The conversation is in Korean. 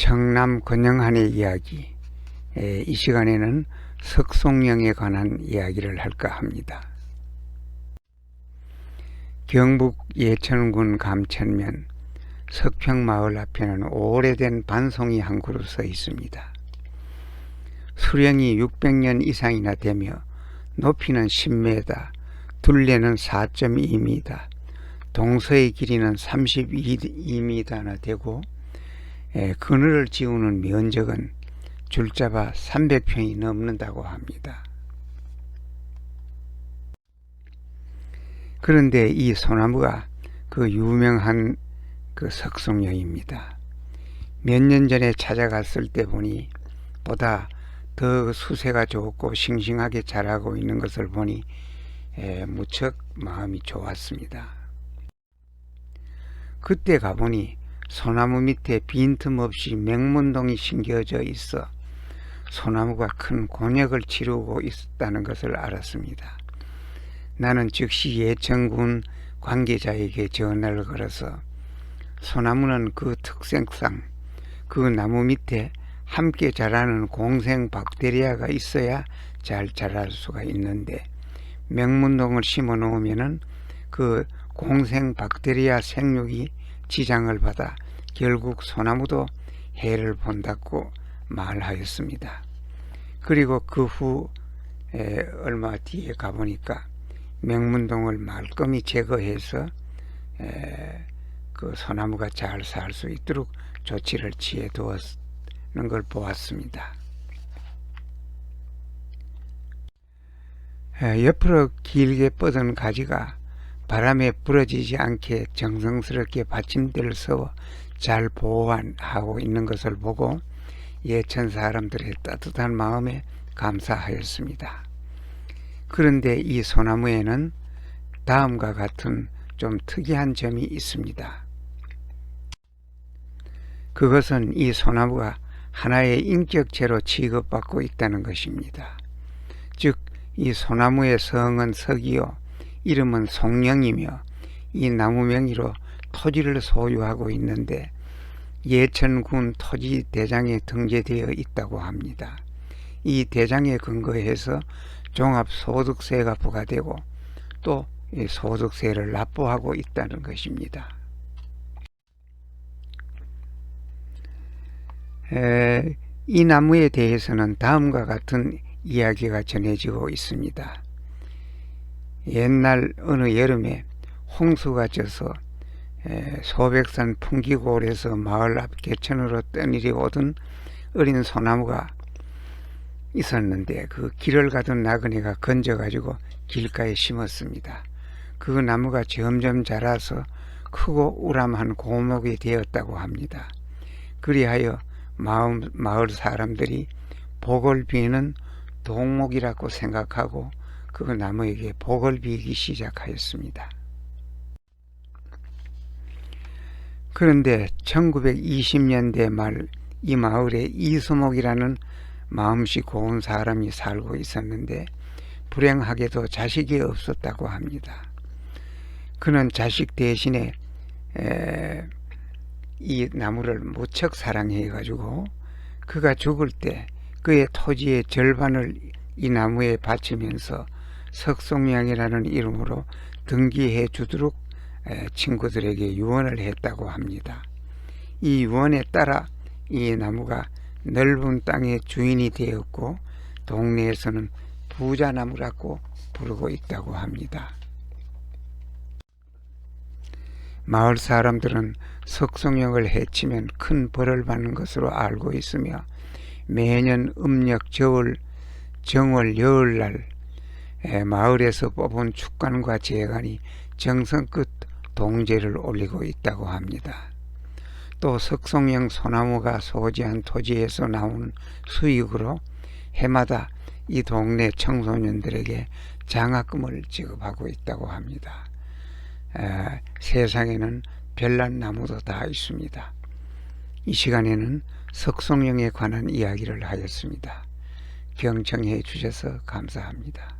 청남 권영한의 이야기 에, 이 시간에는 석송령에 관한 이야기를 할까 합니다. 경북 예천군 감천면 석평마을 앞에는 오래된 반송이 한 그루 서 있습니다. 수령이 600년 이상이나 되며 높이는 10m, 둘레는 4.2m, 동서의 길이는 32m나 되고 에, 그늘을 지우는 면적은 줄잡아 300평이 넘는다고 합니다. 그런데 이 소나무가 그 유명한 그 석송령입니다. 몇 년 전에 찾아갔을 때 보니 보다 더 수세가 좋고 싱싱하게 자라고 있는 것을 보니 에, 무척 마음이 좋았습니다. 그때 가보니 소나무 밑에 빈틈없이 맹문동이 심겨져 있어 소나무가 큰 곤역을 치르고 있었다는 것을 알았습니다. 나는 즉시 예천군 관계자에게 전화를 걸어서 소나무는 그 특성상 그 나무 밑에 함께 자라는 공생 박테리아가 있어야 잘 자랄 수가 있는데 맹문동을 심어 놓으면은 그 공생 박테리아 생육이 지장을 받아 결국 소나무도 해를 본다고 말하였습니다. 그리고 그 후 얼마 뒤에 가보니까 맹문동을 말끔히 제거해서 에, 그 소나무가 잘 살 수 있도록 조치를 취해 두었는 걸 보았습니다. 에, 옆으로 길게 뻗은 가지가 바람에 부러지지 않게 정성스럽게 받침대를 세워 잘 보호하고 있는 것을 보고 예천 사람들의 따뜻한 마음에 감사하였습니다. 그런데 이 소나무에는 다음과 같은 좀 특이한 점이 있습니다. 그것은 이 소나무가 하나의 인격체로 취급받고 있다는 것입니다. 즉, 이 소나무의 성은 석이요, 이름은 송령이며 이 나무 명의로 토지를 소유하고 있는데 예천군 토지 대장에 등재되어 있다고 합니다. 이 대장에 근거해서 종합소득세가 부과되고 또 소득세를 납부하고 있다는 것입니다. 에, 이 나무에 대해서는 다음과 같은 이야기가 전해지고 있습니다. 옛날 어느 여름에 홍수가 져서 소백산 풍기골에서 마을 앞 개천으로 떠내려 오던 어린 소나무가 있었는데 그 길을 가던 나그네가 건져가지고 길가에 심었습니다. 그 나무가 점점 자라서 크고 우람한 고목이 되었다고 합니다. 그리하여 마을 사람들이 복을 비는 동목이라고 생각하고 그 나무에게 복을 빌기 시작하였습니다. 그런데 1920년대 말 이 마을에 이수목이라는 마음씨 고운 사람이 살고 있었는데 불행하게도 자식이 없었다고 합니다. 그는 자식 대신에 에, 이 나무를 무척 사랑해 가지고 그가 죽을 때 그의 토지의 절반을 이 나무에 바치면서 석송양이라는 이름으로 등기해 주도록 친구들에게 유언을 했다고 합니다. 이 유언에 따라 이 나무가 넓은 땅의 주인이 되었고 동네에서는 부자나무라고 부르고 있다고 합니다. 마을 사람들은 석송역을 해치면 큰 벌을 받는 것으로 알고 있으며 매년 음력 저월 정월 열날 마을에서 뽑은 축관과 재간이 정성껏 동제를 올리고 있다고 합니다. 또 석송형 소나무가 소지한 토지에서 나온 수익으로 해마다 이 동네 청소년들에게 장학금을 지급하고 있다고 합니다. 에, 세상에는 별난 나무도 다 있습니다. 이 시간에는 석송령에 관한 이야기를 하였습니다. 경청해 주셔서 감사합니다.